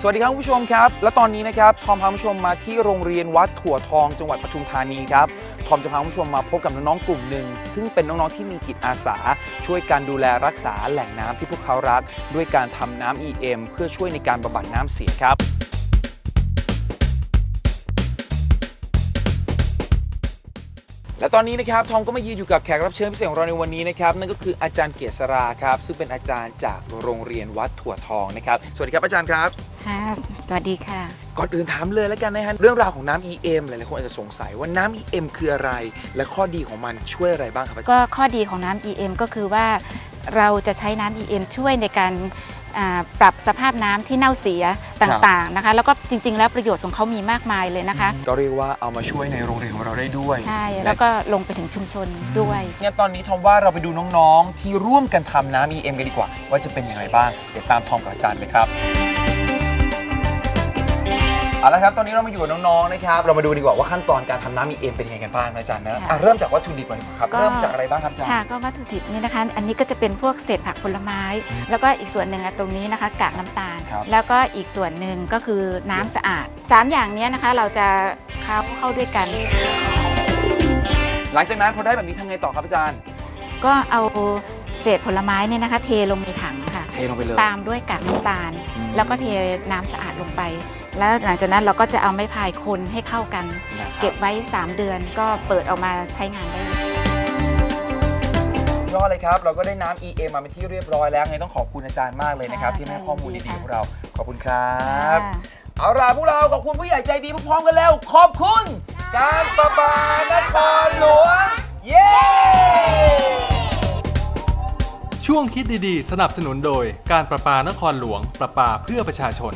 สวัสดีครับผู้ชมครับ และตอนนี้นะครับทอมพาผู้ชมมาที่โรงเรียนวัดถั่วทองจังหวัดปทุมธานีครับทอมจะพาผู้ชมมาพบกับน้องๆกลุ่มหนึ่งซึ่งเป็นน้องๆที่มีจิตอาสา ช่วยการดูแลรักษาแหล่งน้ำที่พวกเขารัก ด้วยการทำน้ำ EM เพื่อช่วยในการบำบัดน้ำเสียครับและตอนนี้นะครับทอมก็มายืนอยู่กับแขกรับเชิญพิเศษของเราในวันนี้นะครับนั่นก็คืออาจารย์เกียรติราครับซึ่งเป็นอาจารย์จากโรงเรียนวัดถั่วทองนะครับ สวัสดีครับอาจารย์ครับ ค่ะสวัสดีค่ะ ก่อนอื่นถามเลยแล้วกันนะฮะเรื่องราวของน้ำ EM หลายๆคนอาจจะสงสัยว่าน้ำ EM คืออะไร และข้อดีของมันช่วยอะไรบ้างครับอาจารย์ ก็ข้อดีของน้ำ EM ก็คือว่าเราจะใช้น้ำ EM ช่วยในการอ่าปรับสภาพน้ำที่เน่าเสียต่างๆนะคะ แล้วก็จริง ๆ แล้วประโยชน์ของเขามีมากมายเลยนะคะ ก็เรียกว่าเอามาช่วยในโรงเรียนของเราได้ด้วย ใช่แล้วก็ลงไปถึงชุมชนด้วยเนี่ยตอนนี้ทอมว่าเราไปดูน้องๆ ที่ร่วมกันทำน้ำ EM กันดีกว่า ว่าจะเป็นอย่างไรบ้าง เดี๋ยวตามทอมกับอาจารย์เลยครับ เอาละครับ ตอนนี้เรามาอยู่กับน้องๆ นะครับ เรามาดูดีกว่าว่าขั้นตอนการทำน้ำ EM เป็นยังไงกันบ้างนะอาจารย์นะค่ะอะเริ่มจากวัตถุดิบก่อนดีกว่าครับ ก็ เริ่มจากอะไรบ้างครับอาจารย์ ค่ะก็วัตถุดิบนี่นะคะ อันนี้ก็จะเป็นพวกเศษผักผลไม้ แล้วก็อีกส่วนหนึ่งอะตรงนี้นะคะ กากน้ำตาล ครับ แล้วก็อีกส่วนหนึ่งก็คือน้ำสะอาดสามอย่างเนี้ยนะคะเราจะเข้าเข้าด้วยกัน หลังจากนั้นพอได้แบบนี้ทำไงต่อครับอาจารย์ ก็เอาเศษผลไม้เนี่ยนะคะ เทลงในถังค่ะ เทลงไปเลย ตามด้วยกากน้ำตาล อืม แล้วก็เทน้ำสะอาดลงไป แล้วหลังจากนั้นเราก็จะเอาไม้พายคนให้เข้ากันนะครับเก็บไว้ 3 เดือนก็เปิดออกมาใช้งานได้เลยยอดเลยครับ เราก็ได้น้ำ EM มาเป็นที่เรียบร้อยแล้วไงต้องขอบคุณอาจารย์มากเลยนะครับค่ะที่มาให้ข้อมูลยินดีดีๆค่ะของเราขอบคุณครับค่ะเอาล่ะพวกเราขอบคุณผู้ใหญ่ใจดีพร้อมๆกันแล้ว ขอบคุณ การประปานครหลวงเย้ช่วงคิดดีๆ สนับสนุนโดยการประปานครหลวงประปาเพื่อประชาชน